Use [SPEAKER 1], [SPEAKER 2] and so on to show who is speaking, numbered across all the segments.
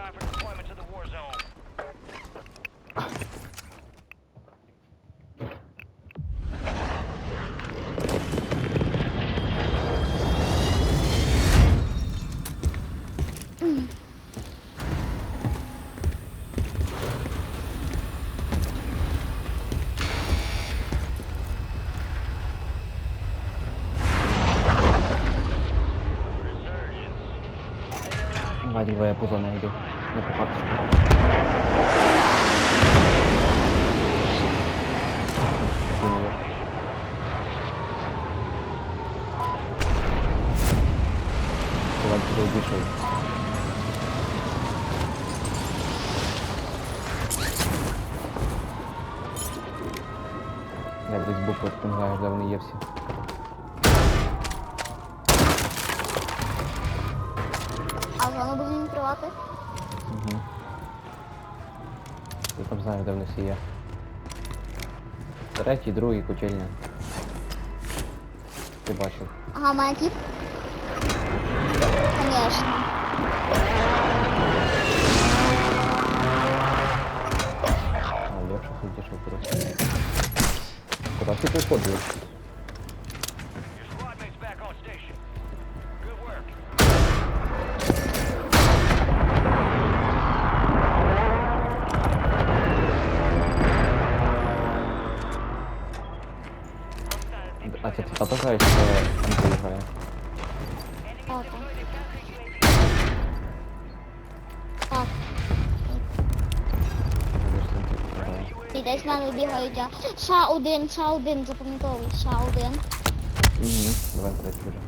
[SPEAKER 1] Resupply for deployment to the war zone.
[SPEAKER 2] Вадик, я поза не йду. Не попався. Вадик туди обійшов. Я десь букви спомагаю, де вони є всі.
[SPEAKER 3] А зону будемо відкривати?
[SPEAKER 2] Угу. Я там знаю, де вони всі є. Третій, другий, кучельня. Ти бачив.
[SPEAKER 3] Ага, має тип? Конечно.
[SPEAKER 2] А, Леша сидішов просто. Куда ти приходив? А це цитата грає, чи це Андрій грає?
[SPEAKER 3] Так. Так.
[SPEAKER 2] Де ж там типу грає?
[SPEAKER 3] І десь в мене бігають. а. Ша один, ша один, запам'ятовуй, ша один.
[SPEAKER 2] Угу. Давай третій вже.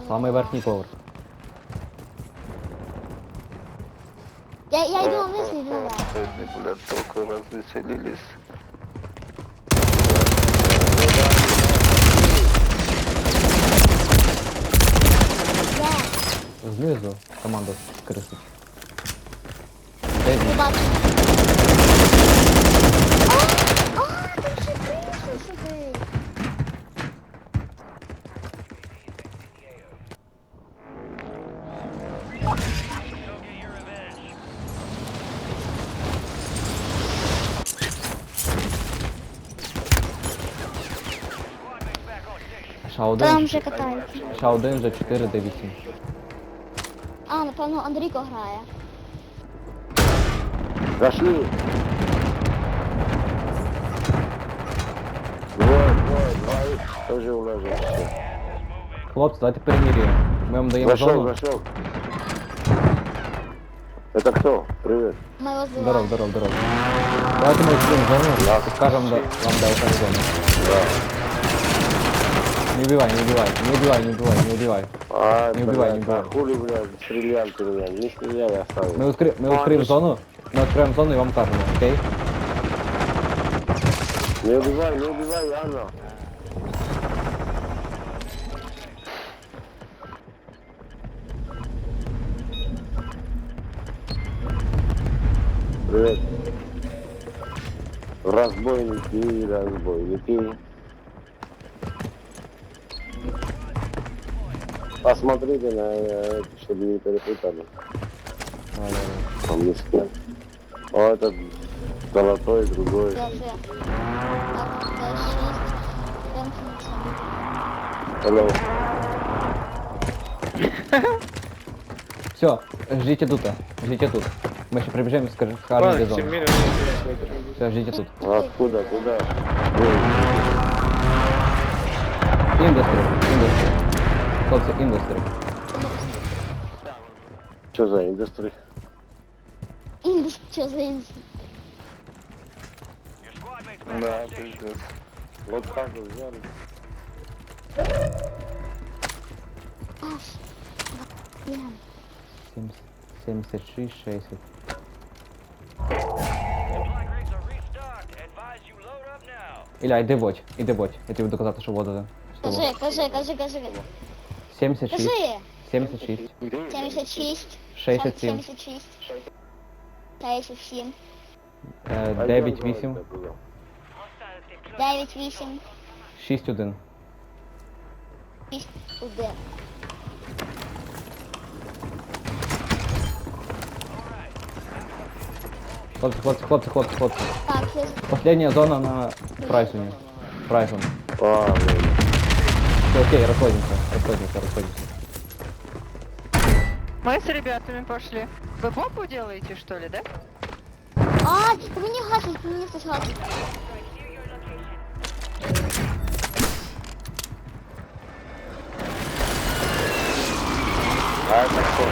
[SPEAKER 3] Де
[SPEAKER 2] Самий
[SPEAKER 3] вона.
[SPEAKER 2] верхній поверх.
[SPEAKER 3] Я, я йду вниз, йду вверх.
[SPEAKER 4] Блядь, только развеселились.
[SPEAKER 3] Де?
[SPEAKER 2] Знизу команда крисить. Де
[SPEAKER 3] Не
[SPEAKER 2] він?
[SPEAKER 3] бачу.
[SPEAKER 2] Ша один.
[SPEAKER 3] Там вже катаються.
[SPEAKER 2] Ша один вже 4 де 8.
[SPEAKER 3] А, напевно, Андрійко грає.
[SPEAKER 4] Зашли. Двое, двое, двое. Тоже уложился.
[SPEAKER 2] Хлопці, давайте перемірюємо. Ми вам даємо
[SPEAKER 4] Зашел,
[SPEAKER 2] зону.
[SPEAKER 4] зашел. Это кто? Привет.
[SPEAKER 3] Ми його
[SPEAKER 2] Здоров,
[SPEAKER 3] збиваємо.
[SPEAKER 2] здоров, здоров. Давайте ми відкриємо зону і скажемо де- вам, де ота зона.
[SPEAKER 4] Да.
[SPEAKER 2] Не убивай, не убивай, не убивай, не убивай, не убивай.
[SPEAKER 4] А,
[SPEAKER 2] Не убивай, не
[SPEAKER 4] блядь,
[SPEAKER 2] убивай.
[SPEAKER 4] а хули, блядь, стрелял ты, блядь. Не стреляй, оставил.
[SPEAKER 2] Ми, відкри... ми відкриємо зону, ми відкриємо зону і вам кажемо, окей?
[SPEAKER 4] Не убивай, не убивай, Анна. Привет. Разбойники, разбойники. Посмотрите на э, чтобы не перепутали. Там не с кем. О, этот золотой, другой. Hello.
[SPEAKER 2] Все, ждите тут, ждите тут. Мы еще прибежим и скажем, скажем, зона. Все, ждите тут.
[SPEAKER 4] Откуда, куда?
[SPEAKER 2] Индустрия, индустрия Хлопцы, индустрия.
[SPEAKER 4] Что за индустрия?
[SPEAKER 3] Індус, що за індус?
[SPEAKER 1] Your squad mates back
[SPEAKER 4] Да,
[SPEAKER 1] on station.
[SPEAKER 4] пиздец. Вот так вот взяли.
[SPEAKER 3] Аж. Блін.
[SPEAKER 2] 76, 60.
[SPEAKER 1] Supply crates are restocked. Advise you load up now.
[SPEAKER 2] Ілля, іди бодь, іди бодь. Я тобі буду казати, що вода.
[SPEAKER 3] Кажи, кажи, кажи, кажи.
[SPEAKER 2] 76,
[SPEAKER 3] Кажи.
[SPEAKER 2] 76,
[SPEAKER 3] 76.
[SPEAKER 2] 67,
[SPEAKER 3] 76. 67.
[SPEAKER 2] Е,
[SPEAKER 4] Пойдем,
[SPEAKER 2] 9-8,
[SPEAKER 4] давай, туда.
[SPEAKER 3] 9-8.
[SPEAKER 2] 6-1.
[SPEAKER 3] 6 1.
[SPEAKER 2] Хлопці, хлопці, хлопці, хлопці, хлопці.
[SPEAKER 3] Так, я...
[SPEAKER 2] Последняя зона на Прайсоне. Прайсон.
[SPEAKER 4] А, ну,
[SPEAKER 2] Все, окей, расходимся, расходимся, расходимся.
[SPEAKER 5] Мы с ребятами пошли. Вы попу делаете, что ли, да?
[SPEAKER 3] Ай, по мені гасить, по мені хтось гасить.
[SPEAKER 4] а это кто?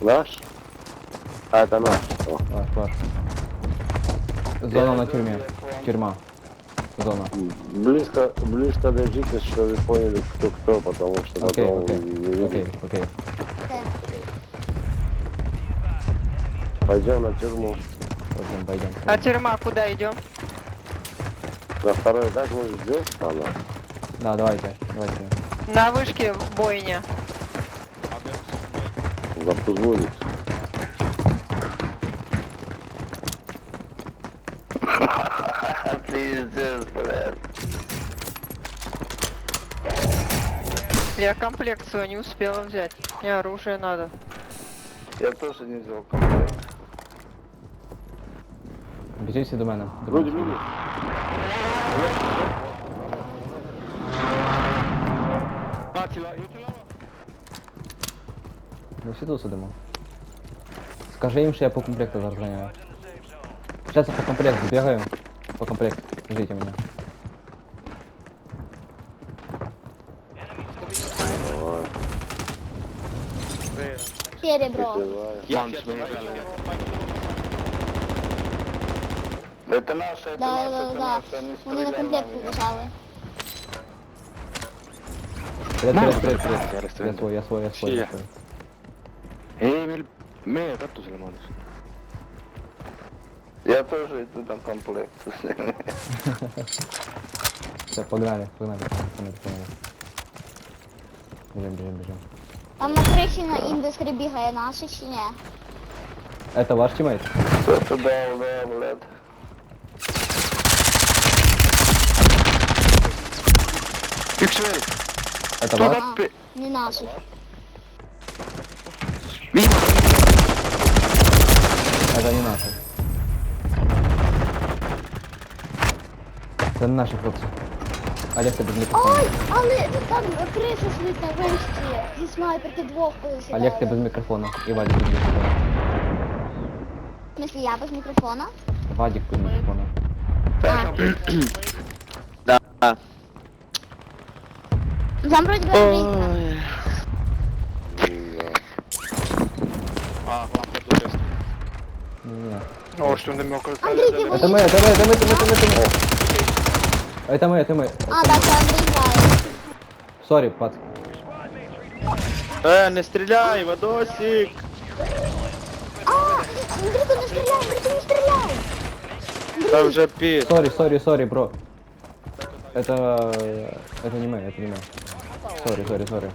[SPEAKER 4] Наш? А, это наш. О.
[SPEAKER 2] Ваш, ваш. Зона на тюрьме. Тюрьма. Зона.
[SPEAKER 4] Близко, близко держитесь, что вы поняли, кто кто, потому что
[SPEAKER 2] Окей,
[SPEAKER 4] потом
[SPEAKER 2] окей,
[SPEAKER 4] не видно.
[SPEAKER 2] окей, окей.
[SPEAKER 3] Це.
[SPEAKER 4] Пойдем на тюрьму.
[SPEAKER 2] Пойдем, пойдем.
[SPEAKER 5] А тюрьма куда идем?
[SPEAKER 4] На второй этаж мы ждем она.
[SPEAKER 2] Да, давайте, давайте.
[SPEAKER 5] На вышке в бойне.
[SPEAKER 4] Запузвонить.
[SPEAKER 5] Я комплект свой не успела взять. Мне оружие надо.
[SPEAKER 4] Я тоже не взял комплект.
[SPEAKER 2] Біжіть всі до мене. До
[SPEAKER 4] Люди,
[SPEAKER 2] мене.
[SPEAKER 4] люди.
[SPEAKER 2] Ми всі тут сидимо. Скажи їм, що я по комплекту зараз ганяю. Сейчас я по комплекту бегаю. По комплекту. Ждите меня.
[SPEAKER 3] Серебро.
[SPEAKER 4] давай.
[SPEAKER 6] Это наша, это
[SPEAKER 3] Да,
[SPEAKER 6] наша,
[SPEAKER 3] да,
[SPEAKER 6] это
[SPEAKER 3] да.
[SPEAKER 6] наша, не
[SPEAKER 3] Вони на
[SPEAKER 6] стреляй
[SPEAKER 3] комплект
[SPEAKER 6] на меня.
[SPEAKER 3] побіжали.
[SPEAKER 2] Привет, привет, привет, привет. Я свой, я свой, я свой, я свой.
[SPEAKER 6] Ei, meil, meie katusele maandus.
[SPEAKER 4] Я тоже иду там комплект.
[SPEAKER 2] Все, погнали, погнали, погнали, погнали. Бежим, бежим, бежим.
[SPEAKER 3] Там на криші на індустрі бігає наші чи ні?
[SPEAKER 2] Это ваш тиммейт?
[SPEAKER 4] Это да, да, блядь.
[SPEAKER 6] Üks veel,
[SPEAKER 2] Это
[SPEAKER 6] tuleb
[SPEAKER 2] ваш?
[SPEAKER 6] appi.
[SPEAKER 3] Не наші.
[SPEAKER 6] Viimane.
[SPEAKER 2] Это не наши. Це не наші хлопці. Олег, ти без мікрофона.
[SPEAKER 3] Ой, але там криса сидить на вишці. Зі снайперки двох посідали.
[SPEAKER 2] Олег, ти без мікрофона. І Вадик без мікрофона.
[SPEAKER 3] В смысле, я без мікрофона?
[SPEAKER 2] Вадик без мікрофона.
[SPEAKER 3] А,
[SPEAKER 6] Да.
[SPEAKER 3] там вроде бы вікна.
[SPEAKER 6] А, лампа тут есть.
[SPEAKER 2] Ні-ні.
[SPEAKER 6] О, что намек
[SPEAKER 3] Андрій, ти
[SPEAKER 2] Это мы,
[SPEAKER 3] боїшся?
[SPEAKER 2] это мы, это мы, это мы, это мы, это мы. Это мы, это мы.
[SPEAKER 3] А, так, це Андрій грає.
[SPEAKER 2] Сорі, пац.
[SPEAKER 6] Э, не стреляй, Вадосик.
[SPEAKER 3] А, Андрійко, не стріляй, Андрійко, не стріляй.
[SPEAKER 6] Там уже пи.
[SPEAKER 2] Сори, сори, сори, бро. Это... Это не мы, это не мы. Сори, сори, сори.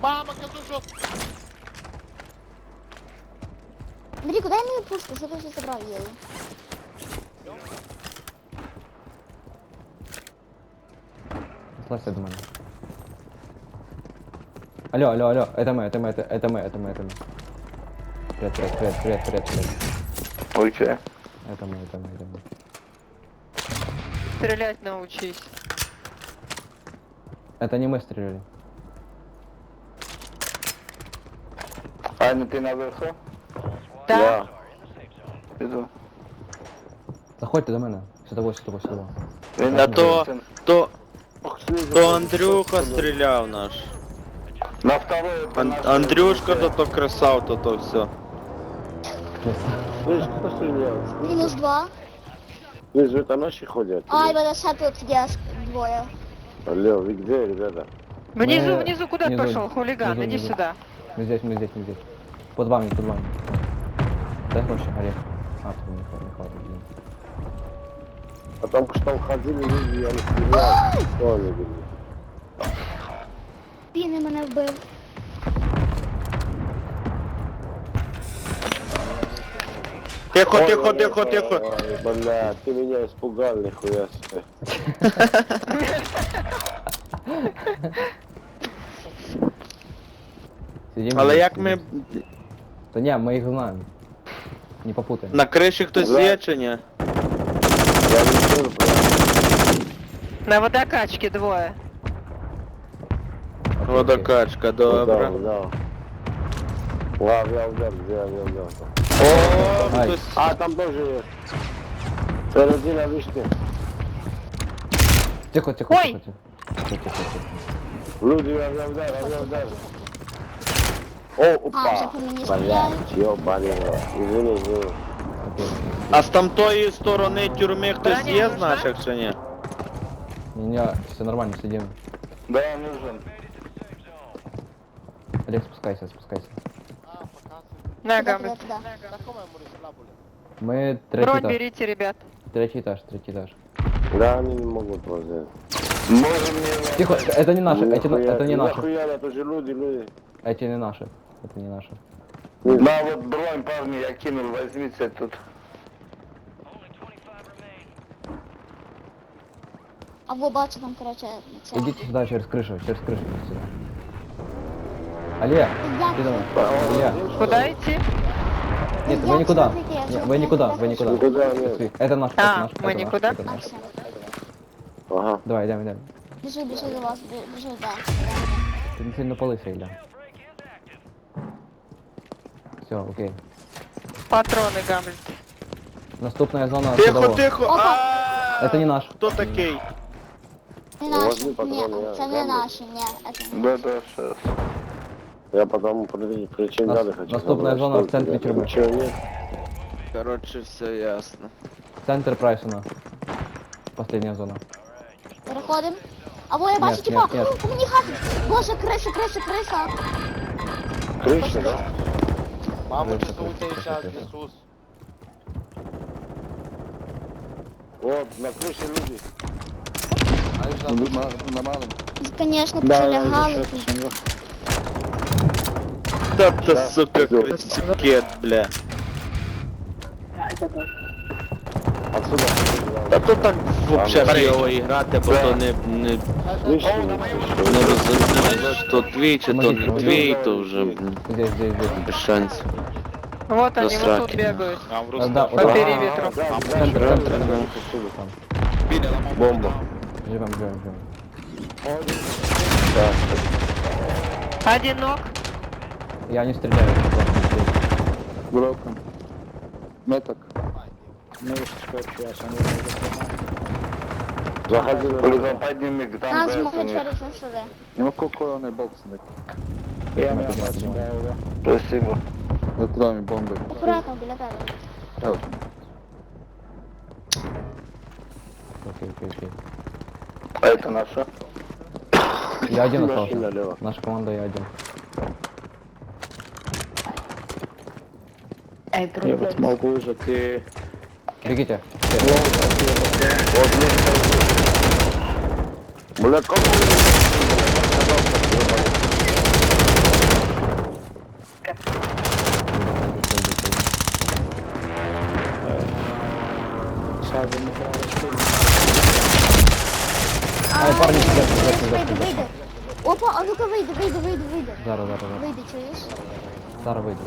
[SPEAKER 3] Андрійко, дай мені пушку, щоб я щось забрав її.
[SPEAKER 2] Слазься до мене. Алло, алло, алло, это мы, это мы, это, это мы, это мы, это мы. Привет, привет, привет, привет, привет, привет.
[SPEAKER 4] Ой, че?
[SPEAKER 2] Это мы, это мы, это мы.
[SPEAKER 5] Стрелять научись.
[SPEAKER 2] Это не мы стреляли.
[SPEAKER 4] Аня, ты наверху?
[SPEAKER 5] Да.
[SPEAKER 4] Иду.
[SPEAKER 2] Заходьте до мене. Сюди, сюди, сюди.
[SPEAKER 6] А то, то,
[SPEAKER 4] снизу
[SPEAKER 6] то
[SPEAKER 4] там
[SPEAKER 6] Андрюха
[SPEAKER 4] кто-то.
[SPEAKER 6] стрелял наш.
[SPEAKER 4] На второй это
[SPEAKER 6] Ан-
[SPEAKER 4] наш
[SPEAKER 6] Андрюшка,
[SPEAKER 4] был.
[SPEAKER 6] то то красав, то то все.
[SPEAKER 4] Слышь, кто стрелял?
[SPEAKER 3] Мінус два.
[SPEAKER 4] Слышь, это наши ходят?
[SPEAKER 3] Ай, мене ще тут є двоє.
[SPEAKER 4] Алло, вы где, ребята?
[SPEAKER 5] Внизу,
[SPEAKER 2] Мы-
[SPEAKER 5] внизу куда
[SPEAKER 2] внизу,
[SPEAKER 5] пошел, хулиган?
[SPEAKER 2] внизу,
[SPEAKER 5] Иди
[SPEAKER 2] внизу.
[SPEAKER 5] сюда.
[SPEAKER 2] Мы здесь, мы здесь, мы здесь. Под вами, под вами. Дай гроши, Олег. А, тут не хватит, не хватит, блин.
[SPEAKER 4] Потому что там ходили люди, я не стрелял. Что они были?
[SPEAKER 3] Піни мене вбив.
[SPEAKER 6] Тихо, тихо, тихо, тихо.
[SPEAKER 4] Бля, ты меня испугал, нихуя себе.
[SPEAKER 2] Сидим
[SPEAKER 6] Але як ми
[SPEAKER 2] Та ні, ми їх знаємо. Не попутаємо.
[SPEAKER 6] на криші хтось є чи ні?
[SPEAKER 4] Я решил, бля.
[SPEAKER 5] На водокачке двое.
[SPEAKER 6] Водокачка, добре.
[SPEAKER 4] Взял, взял. Ла, взял, взял, взял, взял, взял.
[SPEAKER 6] О,
[SPEAKER 2] Ай.
[SPEAKER 6] хтось.
[SPEAKER 4] А, там тоже есть. Впереди на вышке.
[SPEAKER 2] Тихо, тихо,
[SPEAKER 5] Ой!
[SPEAKER 2] тихо, тихо. Тихо, тихо, тихо.
[SPEAKER 4] Люди, я взял, удар, я взял, удар. О,
[SPEAKER 3] А, вже
[SPEAKER 4] опа.
[SPEAKER 3] по мені
[SPEAKER 4] Блядь,
[SPEAKER 3] стріляють.
[SPEAKER 4] рот. Извини, извини.
[SPEAKER 2] Окей.
[SPEAKER 6] А з тамтої сторони тюрми хтось
[SPEAKER 5] Броня
[SPEAKER 6] є з
[SPEAKER 5] нужна?
[SPEAKER 6] наших чи ні?
[SPEAKER 2] Не, все нормально, сидим.
[SPEAKER 4] Да, нужен.
[SPEAKER 2] Олег, спускайся, спускайся.
[SPEAKER 5] На,
[SPEAKER 3] Туди,
[SPEAKER 5] Гамлет.
[SPEAKER 3] туди, туди.
[SPEAKER 2] Мы третий
[SPEAKER 5] Бронь
[SPEAKER 2] этаж.
[SPEAKER 5] берите, ребят.
[SPEAKER 2] Третий этаж, третий этаж.
[SPEAKER 4] Да, они не могут вас взять. Можем мне...
[SPEAKER 2] Тихо, это не наши, эти, на-
[SPEAKER 4] Нахуя-
[SPEAKER 2] это не наши.
[SPEAKER 4] Нахуя, это же люди, люди.
[SPEAKER 2] Эти не наши. Это не наши.
[SPEAKER 4] Да, вот бронь, парни, я кинул, возьмите тут.
[SPEAKER 3] А ви бачите там, коротше, це.
[SPEAKER 2] Идите сюда через крышу, через крышу идите сюда. Олег,
[SPEAKER 3] Як?
[SPEAKER 2] ты давай. Олег.
[SPEAKER 5] Куда идти?
[SPEAKER 2] Нет,
[SPEAKER 3] Я
[SPEAKER 2] вы никуда.
[SPEAKER 3] смотрите, я
[SPEAKER 2] Не,
[SPEAKER 3] смотрю,
[SPEAKER 2] Вы никуда,
[SPEAKER 3] я
[SPEAKER 2] вы никуда.
[SPEAKER 4] Никуда нет.
[SPEAKER 2] Пошли. Это наш,
[SPEAKER 5] А,
[SPEAKER 2] это наш.
[SPEAKER 5] мы
[SPEAKER 2] это наш,
[SPEAKER 5] никуда?
[SPEAKER 2] это
[SPEAKER 3] А,
[SPEAKER 2] наш.
[SPEAKER 3] все.
[SPEAKER 4] Ага.
[SPEAKER 2] Давай, идем, идем.
[SPEAKER 3] Біжи, біжи до вас, бі- біжи, да.
[SPEAKER 2] Ты не сильно полысый, Илья. Все, окей.
[SPEAKER 5] Патроны, Гамлет.
[SPEAKER 2] Наступная зона
[SPEAKER 6] Тихо,
[SPEAKER 2] судово.
[SPEAKER 6] тихо!
[SPEAKER 3] Опа.
[SPEAKER 6] А,
[SPEAKER 2] Это не наш.
[SPEAKER 6] Хто такий?
[SPEAKER 3] Не
[SPEAKER 4] Возьми
[SPEAKER 3] наші, ні,
[SPEAKER 4] патрони, я
[SPEAKER 3] це не
[SPEAKER 4] дам.
[SPEAKER 3] наші, ні, це не
[SPEAKER 4] Да, да, сейчас. Я потому при- причин
[SPEAKER 2] Нас-
[SPEAKER 4] дали хочу.
[SPEAKER 2] наступная
[SPEAKER 4] забрать,
[SPEAKER 2] зона
[SPEAKER 4] что
[SPEAKER 2] в центре
[SPEAKER 4] у тебя
[SPEAKER 2] тюрьмы.
[SPEAKER 4] Ничего нет.
[SPEAKER 6] Коротше, все ясно.
[SPEAKER 2] Центр Прайсона. Последняя зона.
[SPEAKER 3] Переходимо. Або я бачу,
[SPEAKER 2] Нет,
[SPEAKER 3] типа,
[SPEAKER 2] нет, нет.
[SPEAKER 3] у мені хати. Боже, криша, криша, криша.
[SPEAKER 4] Крыша, да?
[SPEAKER 2] Мама, что у тебя сейчас
[SPEAKER 4] Вот, на крыше люди.
[SPEAKER 3] Звісно, полягали.
[SPEAKER 6] Та ти,
[SPEAKER 4] Да,
[SPEAKER 6] сука,
[SPEAKER 4] пойдём.
[SPEAKER 6] красикет, бля.
[SPEAKER 4] Отсюда.
[SPEAKER 6] Та то так вообще
[SPEAKER 4] Там,
[SPEAKER 6] його грати, бо то не, не,
[SPEAKER 4] Слышишь?
[SPEAKER 6] не розумієш, то твій чи то не твій, то вже блін,
[SPEAKER 2] Здесь, здесь, здесь.
[SPEAKER 6] без шансів.
[SPEAKER 5] Вот они, вот тут
[SPEAKER 6] Засраки.
[SPEAKER 5] бегают.
[SPEAKER 2] А, да, вот
[SPEAKER 5] По
[SPEAKER 2] так.
[SPEAKER 5] периметру.
[SPEAKER 4] Да, да,
[SPEAKER 2] Центр,
[SPEAKER 4] да,
[SPEAKER 2] центр.
[SPEAKER 4] да,
[SPEAKER 2] да.
[SPEAKER 4] отсюда.
[SPEAKER 2] Там.
[SPEAKER 4] Бомба.
[SPEAKER 2] Живем, живем, живем.
[SPEAKER 4] Да.
[SPEAKER 5] Один ног.
[SPEAKER 2] Я не стреляю. я просто здесь.
[SPEAKER 7] Welcome. Меток. Не
[SPEAKER 4] Заходи на
[SPEAKER 3] Нас можуть через сюди.
[SPEAKER 7] Има колко не боксник.
[SPEAKER 2] Я не понимаю.
[SPEAKER 4] Спасибо.
[SPEAKER 7] Да туда ми бомби.
[SPEAKER 3] Акуратно біля тебе.
[SPEAKER 7] Ево.
[SPEAKER 2] Окей, окей, окей.
[SPEAKER 4] А это наша?
[SPEAKER 2] Я один остался.
[SPEAKER 4] лево.
[SPEAKER 2] Наша команда я один.
[SPEAKER 7] Я вот смог выжать
[SPEAKER 2] Бегите.
[SPEAKER 4] Вот есть. Бля, как
[SPEAKER 2] Ай, парни, сидят, сидят, сидят,
[SPEAKER 3] Вийди,
[SPEAKER 2] сидят.
[SPEAKER 3] вийди. Опа, а ну-ка вийди, вийди, вийди, вийди.
[SPEAKER 2] Зараз, зараз, зараз.
[SPEAKER 3] Вийди, чуєш?
[SPEAKER 2] Зараз вийду.